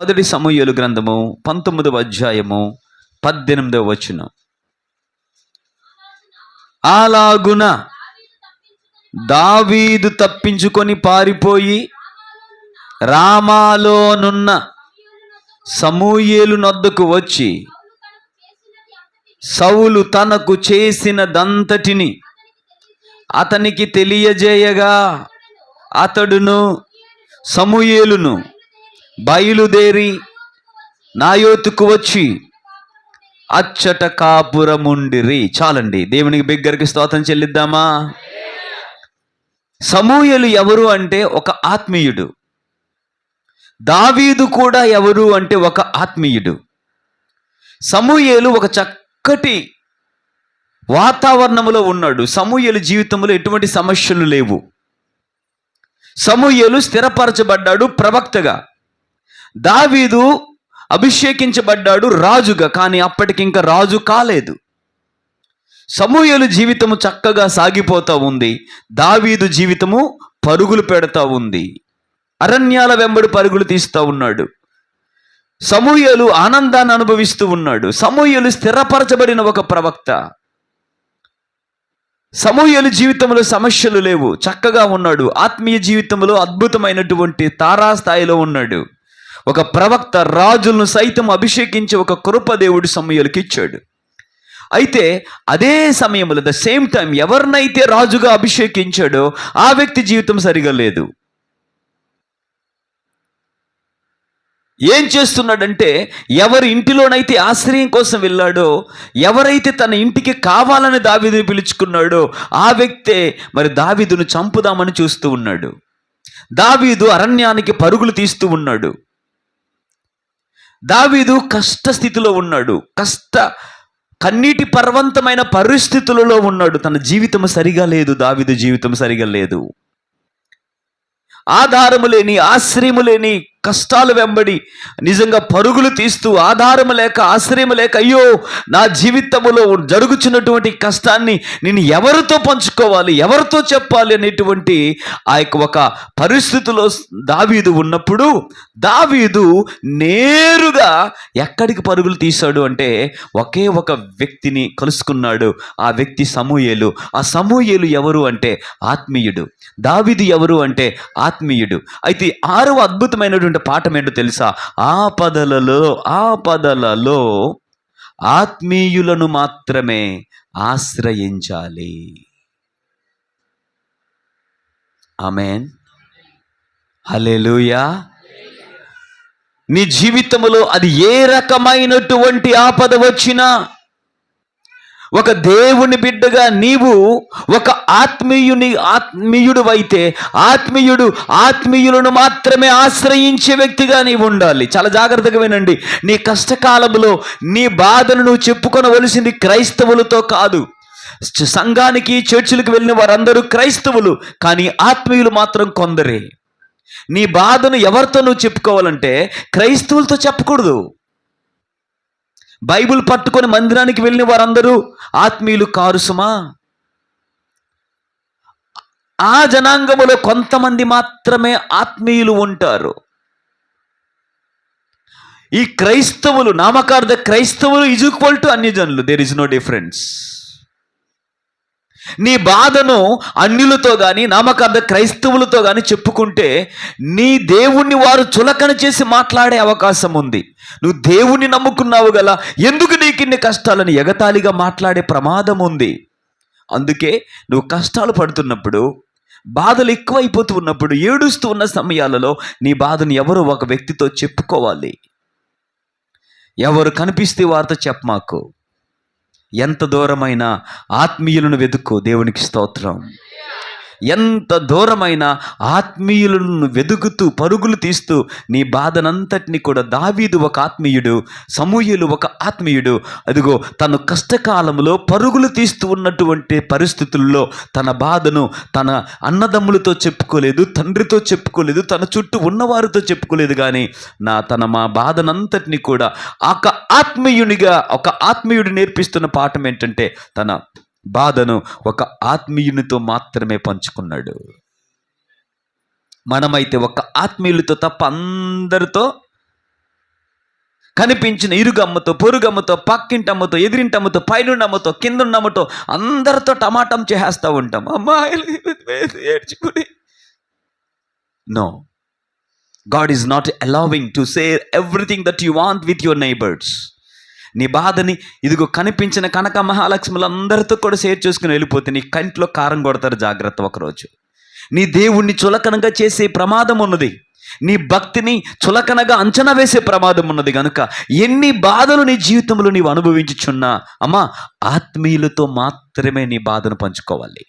మొదటి సమూహలు గ్రంథము పంతొమ్మిదవ అధ్యాయము పద్దెనిమిదవ వచనం. అలాగున దావీదు తప్పించుకొని పారిపోయి రామాలోనున్న సమూయేలు నొద్దకు వచ్చి సౌలు తనకు చేసినదంతటిని అతనికి తెలియజేయగా అతడును సమూయేలును బయలుదేరి నాయోతుకు వచ్చి అచ్చట కాపురముండిరి. చాలండి దేవునికి బిగ్గరికి స్తోత్రం చెల్లిద్దామా? సమూయలు ఎవరు అంటే ఒక ఆత్మీయుడు. దావీదు కూడా ఎవరు అంటే ఒక ఆత్మీయుడు. సమూయేలు ఒక చక్కటి వాతావరణంలో ఉన్నాడు. సమూయలు జీవితంలో ఎటువంటి సమస్యలు లేవు. సమూయలు స్థిరపరచబడ్డాడు ప్రవక్తగా. దావీదు అభిషేకించబడ్డాడు రాజుగా కానీ అప్పటికి ఇంకా రాజు కాలేదు. సమూహలు జీవితము చక్కగా సాగిపోతూ ఉంది. దావీదు జీవితము పరుగులు పెడతా ఉంది. అరణ్యాల వెంబడి పరుగులు తీస్తూ ఉన్నాడు. సమూహలు ఆనందాన్ని అనుభవిస్తూ ఉన్నాడు. సమూహలు స్థిరపరచబడిన ఒక ప్రవక్త. సమూహలు జీవితంలో సమస్యలు లేవు. చక్కగా ఉన్నాడు. ఆత్మీయ జీవితంలో అద్భుతమైనటువంటి తారాస్థాయిలో ఉన్నాడు. ఒక ప్రవక్త రాజులను సైతం అభిషేకించి ఒక కృప దేవుడు సమూహలకి ఇచ్చాడు. అయితే అదే సమయంలో ద సేమ్ టైం ఎవరినైతే రాజుగా అభిషేకించాడో ఆ వ్యక్తి జీవితం సరిగా లేదు. ఏం చేస్తున్నాడంటే ఎవరి ఇంటిలోనైతే ఆశ్రయం కోసం వెళ్ళాడో ఎవరైతే తన ఇంటికి కావాలని దావీదుని పిలుచుకున్నాడో ఆ వ్యక్తే మరి దావీదును చంపుదామని చూస్తూ ఉన్నాడు. దావీదు అరణ్యానికి పరుగులు తీస్తూ ఉన్నాడు. దావీదు కష్ట స్థితిలో ఉన్నాడు. కష్ట కన్నీటి పర్వంతమైన పరిస్థితులలో ఉన్నాడు. తన జీవితం సరిగా లేదు. దావిదు జీవితం సరిగా లేదు. ఆధారము లేని ఆశ్రయము లేని కష్టాలు వెంబడి నిజంగా పరుగులు తీస్తూ ఆధారము లేక ఆశ్రయం లేక అయ్యో నా జీవితంలో జరుగుతున్నటువంటి కష్టాన్ని నేను ఎవరితో పంచుకోవాలి ఎవరితో చెప్పాలి అనేటువంటి ఆ యొక్క ఒక పరిస్థితిలో దావీదు ఉన్నప్పుడు దావీదు నేరుగా ఎక్కడికి పరుగులు తీశాడు అంటే ఒకే ఒక వ్యక్తిని కలుసుకున్నాడు ఆ వ్యక్తి సమూయేలు. ఆ సమూయేలు ఎవరు అంటే ఆత్మీయుడు. దావీదు ఎవరు అంటే ఆత్మీయుడు. అయితే ఆరవ అద్భుతమైనటువంటి పాఠం ఏంటో తెలుసా? ఆపదలలో ఆపదలలో ఆత్మీయులను మాత్రమే ఆశ్రయించాలి. ఆమెన్. హలెలుయా నీ జీవితంలో అది ఏ రకమైనటువంటి ఆపద వచ్చినా ఒక దేవుని బిడ్డగా నీవు ఒక ఆత్మీయుని ఆత్మీయుడు అయితే ఆత్మీయుడు ఆత్మీయులను మాత్రమే ఆశ్రయించే వ్యక్తిగా నీవు ఉండాలి. చాలా జాగ్రత్తగా వినండి. నీ కష్టకాలంలో నీ బాధను నువ్వు చెప్పుకొనవలసింది క్రైస్తవులతో కాదు. సంఘానికి చర్చిలకు వెళ్ళిన వారందరూ క్రైస్తవులు కానీ ఆత్మీయులు మాత్రం కొందరే. నీ బాధను ఎవరితో నువ్వు చెప్పుకోవాలంటే క్రైస్తవులతో చెప్పకూడదు. బైబిల్ పట్టుకొని మందిరానికి వెళ్ళిన వారందరూ ఆత్మీయులు కారు సుమా ఆ జనాంగములో కొంతమంది మాత్రమే ఆత్మీయులు ఉంటారు. ఈ క్రైస్తవులు నామకార్థ క్రైస్తవులు ఈజ్ ఈక్వల్ టు అన్యజనులు దేర్ ఇస్ నో డిఫరెన్స్ నీ బాధను అన్యులతో కానీ నామకార్థ క్రైస్తవులతో కానీ చెప్పుకుంటే నీ దేవుణ్ణి వారు చులకన చేసి మాట్లాడే అవకాశం ఉంది. నువ్వు దేవుణ్ణి నమ్ముకున్నావు గల ఎందుకు నీకు ఇన్ని కష్టాలని ఎగతాళిగా మాట్లాడే ప్రమాదం ఉంది? అందుకే నువ్వు కష్టాలు పడుతున్నప్పుడు బాధలు ఎక్కువైపోతూ ఉన్నప్పుడు ఏడుస్తూ ఉన్న సమయాలలో నీ బాధను ఎవరో ఒక వ్యక్తితో చెప్పుకోవాలి? ఎవరు కనిపిస్తే వారితో చెప్పమాకు ఎంత దూరమైన ఆత్మీయులను వెతుక్కో దేవునికి స్తోత్రం. ఎంత దూరమైన ఆత్మీయులను వెదుగుతూ పరుగులు తీస్తూ నీ బాధనంతటిని కూడా దావీదు ఒక ఆత్మీయుడు సమూహులు ఒక ఆత్మీయుడు. అదిగో తను కష్టకాలంలో పరుగులు తీస్తూ ఉన్నటువంటి పరిస్థితుల్లో తన బాధను తన అన్నదమ్ములతో చెప్పుకోలేదు తండ్రితో చెప్పుకోలేదు తన చుట్టూ ఉన్నవారితో చెప్పుకోలేదు కానీ నా తన మా బాధనంతటిని కూడా ఒక ఆత్మీయునిగా ఒక ఆత్మీయుడు నేర్పిస్తున్న పాఠం ఏంటంటే తన బాధను ఒక ఆత్మీయునితో మాత్రమే పంచుకున్నాడు. మనమైతే ఒక ఆత్మీయులతో తప్ప అందరితో కనిపించిన ఇరుగమ్మతో పొరుగమ్మతో పక్కింటమ్మతో ఎదిరింటమ్మతో పైనుండమ్మతో కిందున్నమ్మతో అందరితో టమాటం చేసేస్తూ ఉంటాం. అమ్మాయిలు ఏడ్చుకుని. No god is not allowing to say everything that you want with your neighbours నీ బాధని ఇదిగో కనిపించిన కనక మహాలక్ష్ములు అందరితో కూడా షేర్ చేసుకుని వెళ్ళిపోతే నీ కంట్లో కారం కొడతారు జాగ్రత్త ఒకరోజు. నీ దేవుణ్ణి చులకనగా చేసే ప్రమాదం ఉన్నది. నీ భక్తిని చులకనగా అంచనా వేసే ప్రమాదం ఉన్నది కనుక ఎన్ని బాధలు నీ జీవితంలో నీవు అనుభవించుచున్నా అమ్మా ఆత్మీయులతో మాత్రమే నీ బాధను పంచుకోవాలి.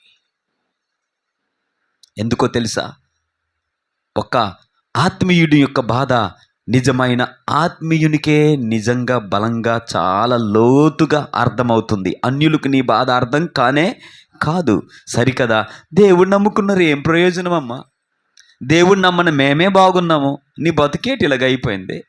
ఎందుకో తెలుసా? ఒక ఆత్మీయుడి యొక్క బాధ నిజమైన ఆత్మీయునికే నిజంగా బలంగా చాలా లోతుగా అర్థమవుతుంది. అన్యులకు నీ బాధ అర్థం కానే కాదు. సరికదా? దేవుడు నమ్ముకున్నారు. ఏం ప్రయోజనం అమ్మా దేవుడు నమ్మని మేమే బాగున్నాము. నీ బతికేటి ఇలాగ అయిపోయింది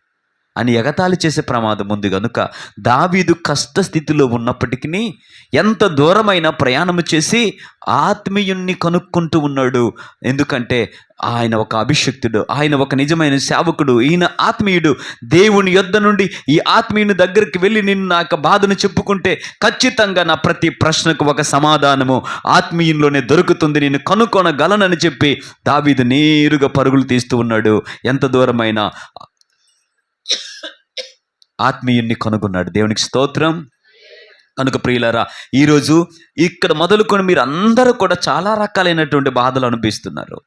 అని ఎగతాళి చేసే ప్రమాదం ఉంది కనుక దావీదు కష్ట స్థితిలో ఉన్నప్పటికీ ఎంత దూరమైన ప్రయాణము చేసి ఆత్మీయుణ్ణి కనుక్కుంటూ ఉన్నాడు. ఎందుకంటే ఆయన ఒక అభిషక్తుడు ఆయన ఒక నిజమైన సేవకుడు ఈయన ఆత్మీయుడు. దేవుని యొద్ద నుండి ఈ ఆత్మీయుని దగ్గరికి వెళ్ళి నిన్ను నా యొక్క బాధను చెప్పుకుంటే ఖచ్చితంగా నా ప్రతి ప్రశ్నకు ఒక సమాధానము ఆత్మీయంలోనే దొరుకుతుంది. నేను కనుక్కొనగలనని చెప్పి దావీదు నేరుగా పరుగులు తీస్తూ ఉన్నాడు. ఎంత దూరమైన ఆత్మీయుణ్ణి కనుగొన్నాడు. దేవునికి స్తోత్రం. కనుక ప్రియులరా ఈరోజు ఇక్కడ మొదలుకొని మీరు అందరూ కూడా చాలా రకాలైనటువంటి బాధలు అనిపిస్తున్నారు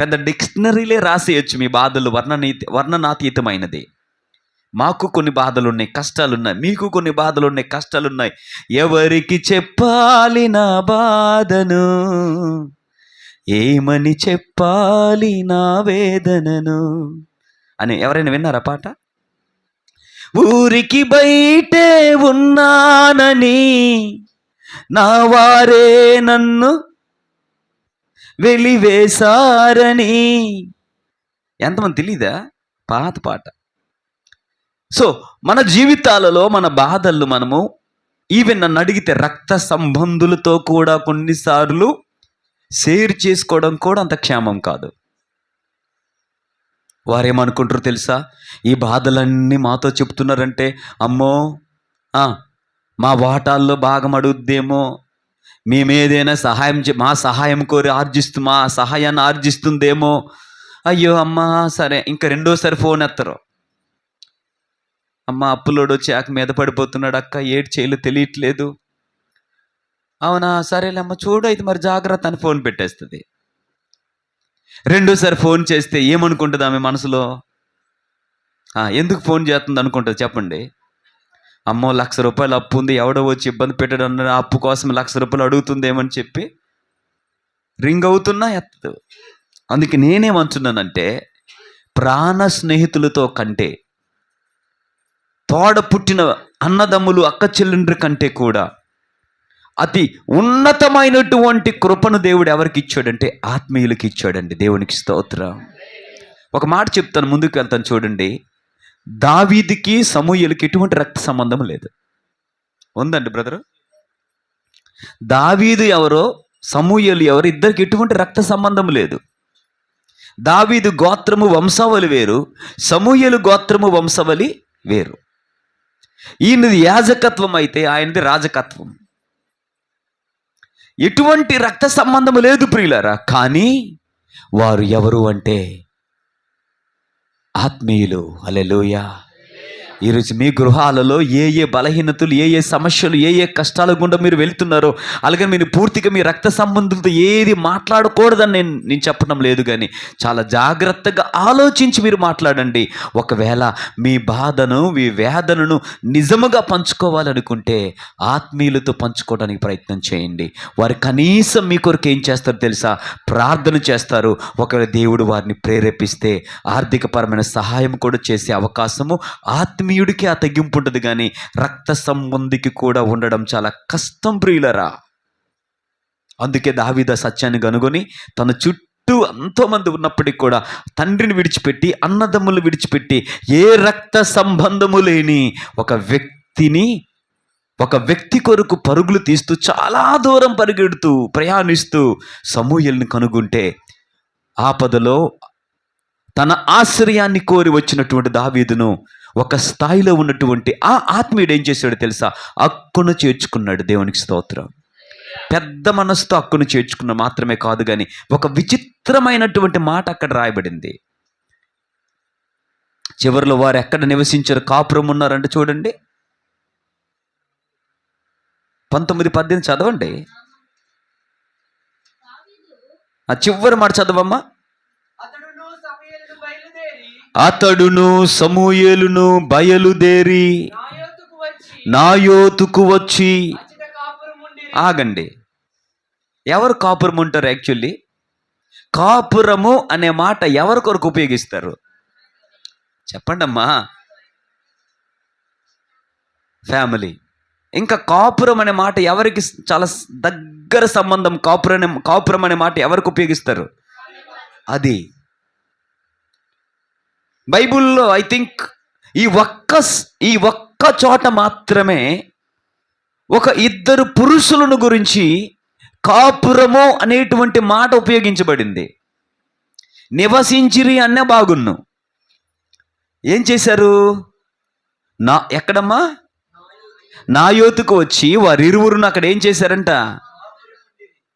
పెద్ద డిక్షనరీలే రాసేయచ్చు మీ బాధలు వర్ణనీతి వర్ణనాతీతమైనది. మాకు కొన్ని బాధలు ఉన్నాయి కష్టాలు ఉన్నాయి మీకు కొన్ని బాధలు ఉన్నాయి ఎవరికి చెప్పాలి నా బాధను? ఏమని చెప్పాలి నా వేదనను? అని ఎవరైనా విన్నారా పాట? ఊరికి బయటే ఉన్నానని నా వారే నన్ను వెలివేశారని. ఎంతమంది తెలీదా? పాత పాట. సో మన జీవితాలలో మన బాధలు మనము ఈవెన్ నన్ను అడిగితే రక్త సంబంధులతో కూడా కొన్నిసార్లు షేర్ చేసుకోవడం కూడా అంత క్షేమం కాదు. వారేమనుకుంటారు తెలుసా? ఈ బాధలన్నీ మాతో చెప్తున్నారంటే అమ్మో మా వాటాల్లో భాగం అడుగుద్దేమో. మేమేదైనా సహాయం చే- మా సహాయం కోరి ఆర్జిస్తూ మా సహాయాన్ని ఆర్జిస్తుందేమో. అయ్యో అమ్మా సరే ఇంకా రెండోసారి ఫోన్ ఎత్తరు అమ్మ అప్పులోడు వచ్చి ఆక మీద పడిపోతున్నాడు అక్క ఏడ్ చేయలు తెలియట్లేదు. అవునా సరేలే అమ్మ చూడు అయితే మరి జాగ్రత్త అని ఫోన్ పెట్టేస్తుంది. రెండోసారి ఫోన్ చేస్తే ఏమనుకుంటుంది ఆమె మనసులో? ఎందుకు ఫోన్ చేస్తుంది అనుకుంటుంది చెప్పండి. అమ్మో లక్ష రూపాయలు అప్పు ఉంది ఎవడో వచ్చి ఇబ్బంది పెట్టాడు అన్న అప్పు కోసం లక్ష రూపాయలు అడుగుతుందేమని చెప్పి రింగ్ అవుతున్నా ఎత్తదు. అందుకే నేనేమంటున్నానంటే ప్రాణ స్నేహితులతో కంటే తోడ పుట్టిన అన్నదమ్ములు అక్క చెల్లెండ్రి కంటే కూడా అతి ఉన్నతమైనటువంటి కృపను దేవుడు ఎవరికి ఇచ్చాడంటే ఆత్మీయులకి ఇచ్చాడండి. దేవునికి స్తోత్రం. ఒక మాట చెప్తాను ముందుకు వెళ్తాను చూడండి. దావీదికి సమూహలకి ఎటువంటి రక్త సంబంధం లేదు. ఉందండి బ్రదర్? దావీదు ఎవరో సమూహలు ఎవరు ఇద్దరికి ఎటువంటి రక్త సంబంధం లేదు. దావీదు గోత్రము వంశావళి వేరు సమూహలు గోత్రము వంశావళి వేరు. ఈయనది యాజకత్వం అయితే ఆయనది రాజకత్వం. ఎటువంటి రక్త సంబంధం లేదు ప్రియులరా. కానీ వారు ఎవరు అంటే ఆత్మీయులు. అలెలోయా ఈరోజు మీ గృహాలలో ఏ ఏ బలహీనతలు ఏ ఏ సమస్యలు ఏ ఏ కష్టాల గుండా మీరు వెళ్తున్నారో అలాగే మీరు పూర్తిగా మీ రక్త సంబంధులతో ఏది మాట్లాడకూడదని నేను నేను చెప్పడం లేదు కానీ చాలా జాగ్రత్తగా ఆలోచించి మీరు మాట్లాడండి. ఒకవేళ మీ బాధను మీ వేదనను నిజముగా పంచుకోవాలనుకుంటే ఆత్మీయులతో పంచుకోవడానికి ప్రయత్నం చేయండి. వారు కనీసం మీ కొరకు ఏం చేస్తారో తెలుసా? ప్రార్థన చేస్తారు. ఒకవేళ దేవుడు వారిని ప్రేరేపిస్తే ఆర్థికపరమైన సహాయం కూడా చేసే అవకాశము ఆత్మీయుడికి ఆ తగ్గింపు ఉంటుంది కానీ రక్త సంబంధికి కూడా ఉండడం చాలా కష్టం ప్రియులరా. అందుకే దావీద సత్యాన్ని కనుగొని తన చుట్టూ ఎంతోమంది ఉన్నప్పటికీ కూడా తండ్రిని విడిచిపెట్టి అన్నదమ్ములు విడిచిపెట్టి ఏ రక్త సంబంధము లేని ఒక వ్యక్తిని ఒక వ్యక్తి కొరకు పరుగులు తీస్తూ చాలా దూరం పరిగెడుతూ ప్రయాణిస్తూ సమూహల్ని కనుగొంటే ఆపదలో తన ఆశ్రయాన్ని కోరి వచ్చినటువంటి దావీదును ఒక స్థాయిలో ఉన్నటువంటి ఆ ఆత్మీయుడు ఏం చేశాడు తెలుసా? అక్కును చేర్చుకున్నాడు దేవునికి స్తోత్రం. పెద్ద మనసుతో అక్కును చేర్చుకున్న మాత్రమే కాదు కానీ ఒక విచిత్రమైనటువంటి మాట అక్కడ రాయబడింది. చివరిలో వారు ఎక్కడ నివసించారు? కాపురం ఉన్నారంటే చూడండి. పంతొమ్మిది పద్దెనిమిది చదవండి. ఆ చివరి మాట చదవమ్మా. అతడును సమూయేలును బయలుదేరి నాయోతుకు వచ్చి వచ్చి ఆగండి. ఎవరు కాపురం ఉంటారు యాక్చువల్లీ? కాపురము అనే మాట ఎవరి కొరకు ఉపయోగిస్తారు? చెప్పండమ్మా. ఫ్యామిలీ. ఇంకా కాపురం అనే మాట ఎవరికి చాలా దగ్గర సంబంధం కాపురం అనే కాపురం అనే మాట ఎవరికి ఉపయోగిస్తారు? అది. బైబిల్లో ఐ థింక్ ఈ ఒక్క ఈ ఒక్క చోట మాత్రమే ఒక ఇద్దరు పురుషులను గురించి కాపురము అనేటువంటి మాట ఉపయోగించబడింది. నివసించిరి అన్న బాగున్ను. ఏం చేశారు? నా ఎక్కడమ్మా? నాయోతుకు వచ్చి వారిరువురును అక్కడ ఏం చేశారంట?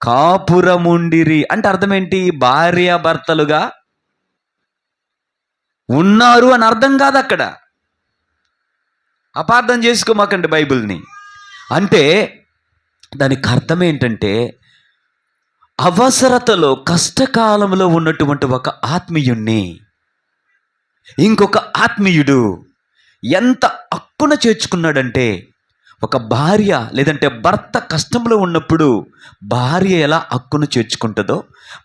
కాపురముండిరి. అంటే అర్థం ఏంటి? భార్య భర్తలుగా ఉన్నారు అని అర్థం కాదు అక్కడ. అపార్థం చేసుకోమాకండి బైబిల్ని. అంటే దానికి అర్థం ఏంటంటే అవసరతలో కష్టకాలంలో ఉన్నటువంటి ఒక ఆత్మీయుణ్ణి ఇంకొక ఆత్మీయుడు ఎంత అక్కున చేర్చుకున్నాడంటే ఒక భార్య లేదంటే భర్త కష్టంలో ఉన్నప్పుడు భార్య ఎలా హక్కును చేర్చుకుంటుందో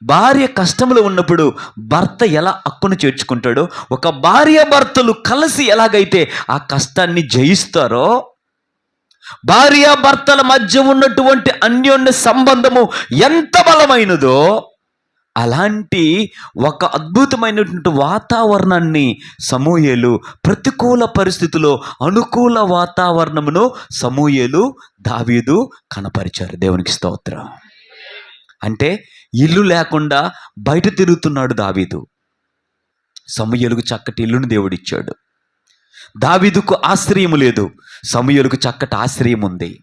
భార్య కష్టంలో ఉన్నప్పుడు భర్త ఎలా హక్కును చేర్చుకుంటాడో ఒక భార్య భర్తలు కలిసి ఎలాగైతే ఆ కష్టాన్ని జయిస్తారో భార్య భర్తల మధ్య ఉన్నటువంటి అన్యోన్య సంబంధము ఎంత బలమైనదో అలాంటి ఒక అద్భుతమైనటువంటి వాతావరణాన్ని సమూయేలు ప్రతికూల పరిస్థితిలో అనుకూల వాతావరణమును సమూహలు దావీదు కనపరిచారు. దేవునికి స్తోత్రం. అంటే ఇల్లు లేకుండా బయట తిరుగుతున్నాడు దావీదు. సమూహలకు చక్కటి ఇల్లును దేవుడిచ్చాడు. దావీదుకు ఆశ్రయం లేదు. సమూహలకు చక్కటి ఆశ్రయం ఉంది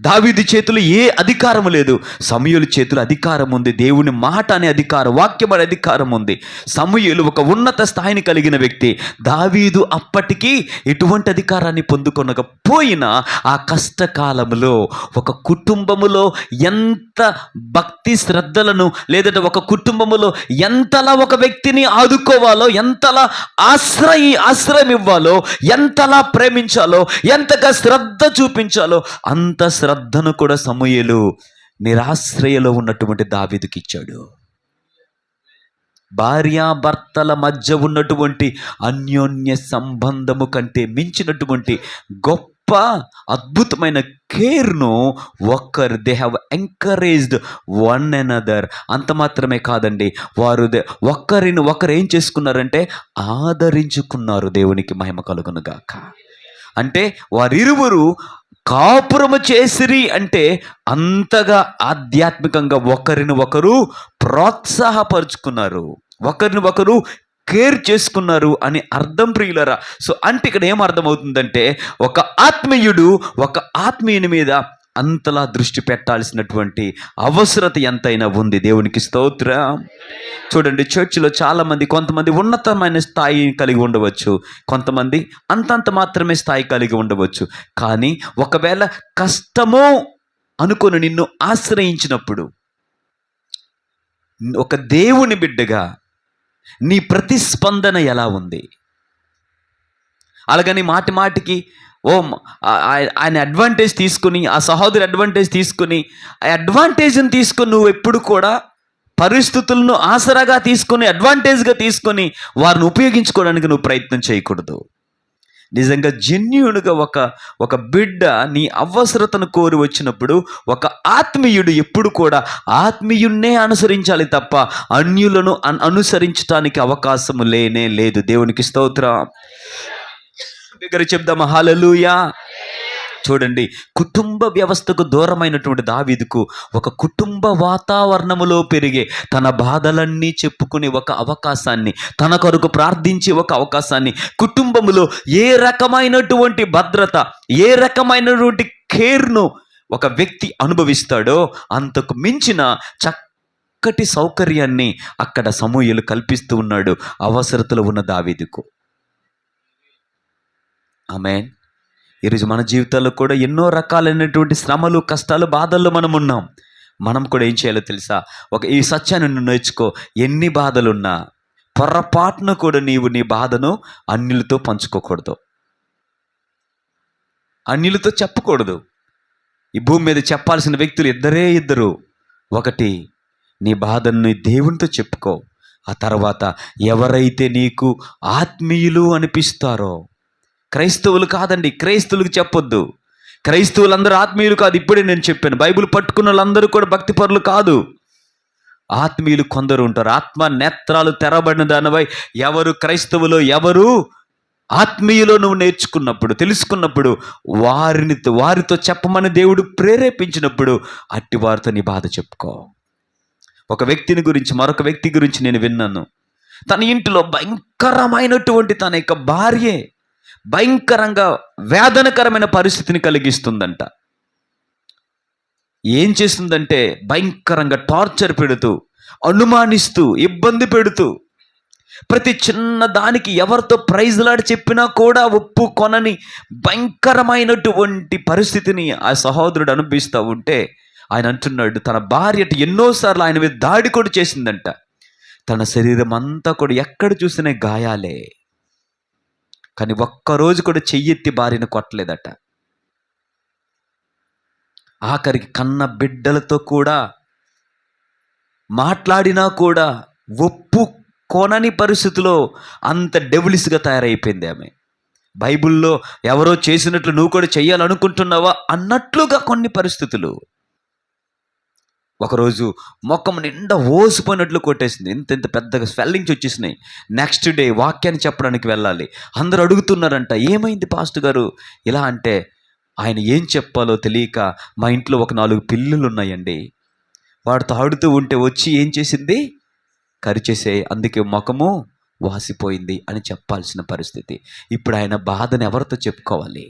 దావీదు చేతులు ఏ అధికారము లేదు. సమయుల చేతులు అధికారం ఉంది. దేవుని మాట అనే అధికారం వాక్యం అనే అధికారం ఉంది. సమయులు ఒక ఉన్నత స్థాయిని కలిగిన వ్యక్తి. దావీదు అప్పటికి ఎటువంటి అధికారాన్ని పొందుకొనకపోయినా ఆ కష్టకాలములో ఒక కుటుంబములో ఎంత భక్తి శ్రద్ధలను లేదంటే ఒక కుటుంబములో ఎంతలా ఒక వ్యక్తిని ఆదుకోవాలో ఎంతలా ఆశ్రయి ఆశ్రయం ఇవ్వాలో ఎంతలా ప్రేమించాలో ఎంతగా శ్రద్ధ చూపించాలో అంత శ్రద్ధను కూడా సమూయేలు నిరాశ్రయలో ఉన్నటువంటి దావీదుకి ఇచ్చాడు. భార్యాభర్తల మధ్య ఉన్నటువంటి అన్యోన్య సంబంధము కంటే మించినటువంటి గొప్ప అద్భుతమైన కేర్ను ఒక్కరు they have encouraged one another అంత మాత్రమే కాదండి వారు దే- ఒక్కరిని ఒకరు ఏం చేసుకున్నారంటే ఆదరించుకున్నారు దేవునికి మహిమ కలుగునుగాక. అంటే వారిరువురు కాపురము చేసిరి అంటే అంతగా ఆధ్యాత్మికంగా ఒకరిని ఒకరు ప్రోత్సాహపరుచుకున్నారు. ఒకరిని ఒకరు కేర్ చేసుకున్నారు అని అర్థం ప్రియులరా. సో అంటే ఇక్కడ ఏం అర్థమవుతుందంటే ఒక ఆత్మీయుడు ఒక ఆత్మీయుని మీద అంతలా దృష్టి పెట్టాల్సినటువంటి అవసరత ఎంతైనా ఉంది. దేవునికి స్తోత్ర. చూడండి చర్చిలో చాలామంది కొంతమంది ఉన్నతమైన స్థాయి కలిగి ఉండవచ్చు. కొంతమంది అంతంత మాత్రమే స్థాయి కలిగి ఉండవచ్చు. కానీ ఒకవేళ కష్టము అనుకుని నిన్ను ఆశ్రయించినప్పుడు ఒక దేవుని బిడ్డగా నీ ప్రతిస్పందన ఎలా ఉంది? అలాగని మాటి మాటికి ఓ ఆయన అడ్వాంటేజ్ తీసుకుని ఆ సహోదరి అడ్వాంటేజ్ తీసుకుని ఆ అడ్వాంటేజ్ని తీసుకుని నువ్వు ఎప్పుడు కూడా పరిస్థితులను ఆసరాగా తీసుకొని అడ్వాంటేజ్గా తీసుకొని వారిని ఉపయోగించుకోవడానికి నువ్వు ప్రయత్నం చేయకూడదు. నిజంగా జెన్యున్గా ఒక ఒక బిడ్డ నీ అవసరతను కోరి వచ్చినప్పుడు ఒక ఆత్మీయుడు ఎప్పుడు కూడా ఆత్మీయున్నే అనుసరించాలి తప్ప అన్యులను అనుసరించడానికి అనుసరించటానికి అవకాశము లేనే లేదు. దేవునికి స్తోత్రం. దగ్గర చెప్దామా హాలలుయా చూడండి కుటుంబ వ్యవస్థకు దూరమైనటువంటి దావీదుకు ఒక కుటుంబ వాతావరణములో పెరిగే తన బాధలన్నీ చెప్పుకునే ఒక అవకాశాన్ని తన కొరకు ప్రార్థించే ఒక అవకాశాన్ని కుటుంబములో ఏ రకమైనటువంటి భద్రత ఏ రకమైనటువంటి కేర్ను ఒక వ్యక్తి అనుభవిస్తాడో అంతకు మించిన చక్కటి సౌకర్యాన్ని అక్కడ సమూహలు కల్పిస్తూ ఉన్నాడు అవసరతలో ఉన్న దావీదుకు. ఆమెన్ ఈరోజు మన జీవితాల్లో కూడా ఎన్నో రకాలైనటువంటి శ్రమలు కష్టాలు బాధల్లో మనం ఉన్నాం. మనం కూడా ఏం చేయాలో తెలుసా? ఒక ఈ సత్యాన్ని నువ్వు నేర్చుకో. ఎన్ని బాధలున్నా పొరపాటున కూడా నీవు నీ బాధను అన్యులతో పంచుకోకూడదు. అన్యులతో చెప్పకూడదు. ఈ భూమి మీద చెప్పాల్సిన వ్యక్తులు ఇద్దరే ఇద్దరు. ఒకటి నీ బాధను దేవునితో చెప్పుకో. ఆ తర్వాత ఎవరైతే నీకు ఆత్మీయులు అనిపిస్తారో క్రైస్తవులు కాదండి క్రైస్తవులకు చెప్పొద్దు. క్రైస్తవులందరూ ఆత్మీయులు కాదు ఇప్పుడే నేను చెప్పాను. బైబిల్ పట్టుకున్న వాళ్ళందరూ కూడా భక్తిపరులు కాదు. ఆత్మీయులు కొందరు ఉంటారు. ఆత్మ నేత్రాలు తెరబడిన దానిపై ఎవరు క్రైస్తవులు ఎవరు ఆత్మీయులో నువ్వు నేర్చుకున్నప్పుడు తెలుసుకున్నప్పుడు వారిని వారితో చెప్పమని దేవుడు ప్రేరేపించినప్పుడు అట్టి వారితో నీ బాధ చెప్పుకో. ఒక వ్యక్తిని గురించి మరొక వ్యక్తి గురించి నేను విన్నాను. తన ఇంటిలో భయంకరమైనటువంటి తన యొక్క భార్యే భయంకరంగా వేదనకరమైన పరిస్థితిని కలిగిస్తుందంట. ఏం చేస్తుందంటే భయంకరంగా టార్చర్ పెడుతూ అనుమానిస్తూ ఇబ్బంది పెడుతూ ప్రతి చిన్న దానికి ఎవరితో ప్రైజ్లాడి చెప్పినా కూడా ఒప్పుకొనని భయంకరమైనటువంటి పరిస్థితిని ఆ సహోదరుడు అనిపిస్తూ ఉంటే ఆయన అంటున్నాడు తన భార్య ఎన్నోసార్లు ఆయన మీద దాడి కూడా చేసిందంట. తన శరీరం అంతా కూడా ఎక్కడ చూసినా గాయాలే. కానీ ఒక్కరోజు కూడా చెయ్యెత్తి భార్యను కొట్టలేదట. ఆఖరికి కన్న బిడ్డలతో కూడా మాట్లాడినా కూడా ఒప్పు కొనని పరిస్థితిలో అంత డెవిలిస్గా తయారైపోయింది ఆమె. బైబిల్లో ఎవరో చేసినట్లు నువ్వు కూడా చేయాలనుకుంటున్నావా అన్నట్లుగా కొన్ని పరిస్థితులు. ఒకరోజు మొక్కం నిండా ఓసిపోయినట్లు కొట్టేసింది. ఇంత ఇంత పెద్దగా స్వెల్లింగ్స్ వచ్చేసినాయి. నెక్స్ట్ డే వాక్యాన్ని చెప్పడానికి వెళ్ళాలి. అందరూ అడుగుతున్నారంట ఏమైంది పాస్ట్ గారు? ఇలా అంటే ఆయన ఏం చెప్పాలో తెలియక మా ఇంట్లో ఒక నాలుగు పిల్లులు ఉన్నాయండి వాడితో ఆడుతూ ఉంటే వచ్చి ఏం చేసింది? కరిచేసే అందుకే ముఖము వాసిపోయింది అని చెప్పాల్సిన పరిస్థితి. ఇప్పుడు ఆయన బాధను ఎవరితో చెప్పుకోవాలి?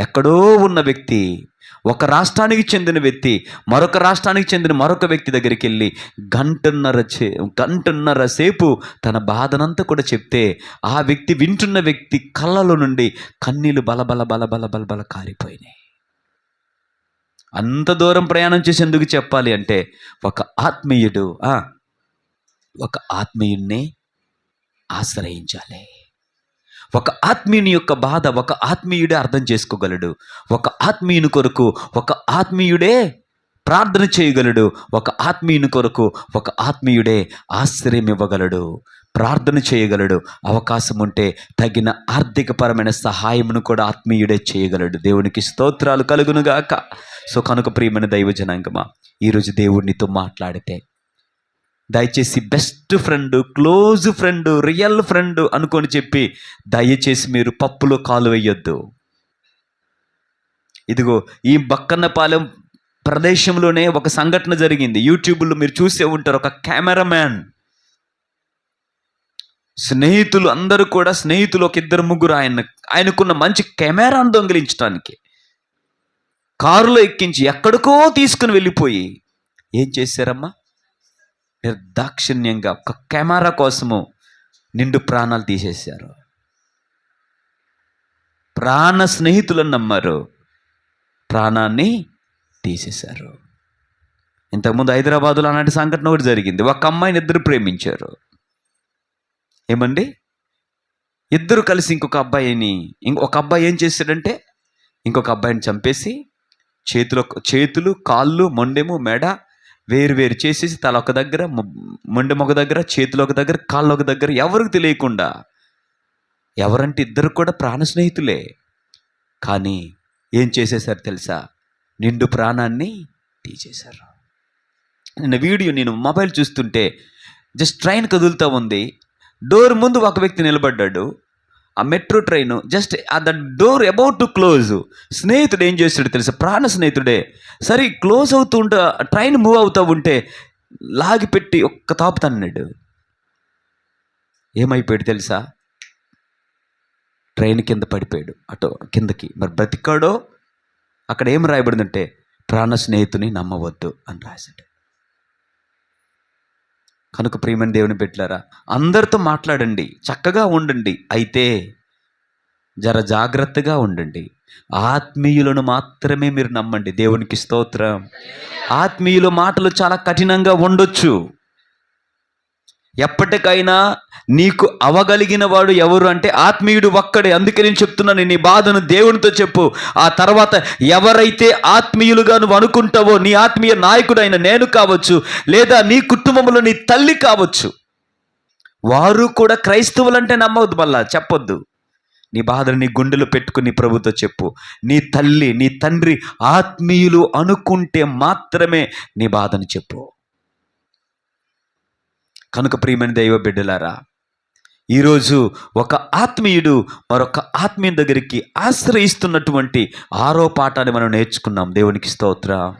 ఎక్కడో ఉన్న వ్యక్తి ఒక రాష్ట్రానికి చెందిన వ్యక్తి మరొక రాష్ట్రానికి చెందిన మరొక వ్యక్తి దగ్గరికి వెళ్ళి గంటన్నర చే గంటన్నర సేపు తన బాధనంతా కూడా చెప్తే ఆ వ్యక్తి వింటున్న వ్యక్తి కళ్ళలో నుండి కన్నీళ్ళు బలబల బలబల బలబల కారిపోయినాయి. అంత దూరం ప్రయాణం చేసి ఎందుకు చెప్పాలి అంటే ఒక ఆత్మీయుడు ఒక ఆత్మీయుణ్ణి ఆశ్రయించాలి. ఒక ఆత్మీయుని యొక్క బాధ ఒక ఆత్మీయుడే అర్థం చేసుకోగలడు. ఒక ఆత్మీయుని కొరకు ఒక ఆత్మీయుడే ప్రార్థన చేయగలడు. ఒక ఆత్మీయుని కొరకు ఒక ఆత్మీయుడే ఆశ్రయం ఇవ్వగలడు. ప్రార్థన చేయగలడు. అవకాశం ఉంటే తగిన ఆర్థికపరమైన సహాయమును కూడా ఆత్మీయుడే చేయగలడు. దేవునికి స్తోత్రాలు కలుగునుగాక. సో కనుక ప్రియమైన దైవ జనాంగమా ఈరోజు దేవుడినితో మాట్లాడితే దయచేసి best friend close friend real friend అనుకొని చెప్పి దయచేసి మీరు పప్పులో కాలు వేయొద్దు. ఇదిగో ఈ బక్కన్నపాలెం ప్రదేశంలోనే ఒక సంఘటన జరిగింది. యూట్యూబ్లో మీరు చూసే ఉంటారు ఒక కెమెరామ్యాన్. స్నేహితులు అందరూ కూడా స్నేహితులు ఒక ఇద్దరు ముగ్గురు ఆయన ఆయనకున్న మంచి కెమెరాను దొంగిలించడానికి కారులో ఎక్కించి ఎక్కడికో తీసుకుని వెళ్ళిపోయి ఏం చేశారమ్మా? నిర్దాక్షిణ్యంగా ఒక కెమెరా కోసము నిండు ప్రాణాలు తీసేశారు. ప్రాణ స్నేహితులను నమ్మారు. ప్రాణాన్ని తీసేశారు. ఇంతకుముందు హైదరాబాదులో అలాంటి సంఘటన ఒకటి జరిగింది. ఒక అమ్మాయిని ఇద్దరు ప్రేమించారు. ఏమండి? ఇద్దరు కలిసి ఇంకొక అబ్బాయిని ఇంకొక అబ్బాయి ఏం చేశాడంటే ఇంకొక అబ్బాయిని చంపేసి చేతిలో చేతులు కాళ్ళు మొండెము మెడ వేరు వేరు చేసేసి తల ఒక దగ్గర మొండి మొగ దగ్గర చేతులు ఒక దగ్గర కాళ్ళు ఒక దగ్గర ఎవరికి తెలియకుండా. ఎవరంటే ఇద్దరు కూడా ప్రాణ స్నేహితులే. కానీ ఏం చేసేసారు తెలుసా? నిండు ప్రాణాన్ని తీసేశారు. నిన్న వీడియో నేను మొబైల్ చూస్తుంటే జస్ట్ ట్రైన్ కదులుతూ ఉంది. డోర్ ముందు ఒక వ్యక్తి నిలబడ్డాడు. ఆ మెట్రో ట్రైన్ జస్ట్ ఆ the door about to close. స్నేహితుడు ఏం చేస్తాడు తెలుసా? ప్రాణ స్నేహితుడే. సరే క్లోజ్ అవుతూ ఉంటే ట్రైన్ మూవ్ అవుతూ ఉంటే లాగిపెట్టి ఒక్క తాపుతాన్నాడు ఏమైపోయాడు తెలుసా? ట్రైన్ కింద పడిపోయాడు. అటో కిందకి. మరి బ్రతికాడో? అక్కడ ఏం రాయబడిందంటే ప్రాణ స్నేహితుని నమ్మవద్దు అని రాశాడు. కనుక ప్రియమైన దేవుని పెట్టారా అందరితో మాట్లాడండి చక్కగా ఉండండి. అయితే జర జాగ్రత్తగా ఉండండి. ఆత్మీయులను మాత్రమే మీరు నమ్మండి. దేవునికి స్తోత్రం. ఆత్మీయుల మాటలు చాలా కఠినంగా ఉండొచ్చు. ఎప్పటికైనా నీకు అవగలిగిన వాడు ఎవరు అంటే ఆత్మీయుడు ఒక్కడే. అందుకే నేను చెప్తున్నాను నీ బాధను దేవునితో చెప్పు. ఆ తర్వాత ఎవరైతే ఆత్మీయులుగా నువ్వు అనుకుంటావో నీ ఆత్మీయ నాయకుడైన నేను కావచ్చు లేదా నీ కుటుంబంలో నీ తల్లి కావచ్చు వారు కూడా క్రైస్తవులంటే నమ్మవద్దు మళ్ళా చెప్పొద్దు. నీ బాధను నీ గుండెలో పెట్టుకుని ప్రభుతో చెప్పు. నీ తల్లి నీ తండ్రి ఆత్మీయులు అనుకుంటే మాత్రమే నీ బాధను చెప్పు. కనుక ప్రియమైన దైవ బిడ్డలారా ఈరోజు ఒక ఆత్మీయుడు మరొక ఆత్మీయుని దగ్గరికి ఆశ్రయిస్తున్నటువంటి ఆరో పాఠాన్ని మనం నేర్చుకున్నాం. దేవునికి స్తోత్ర.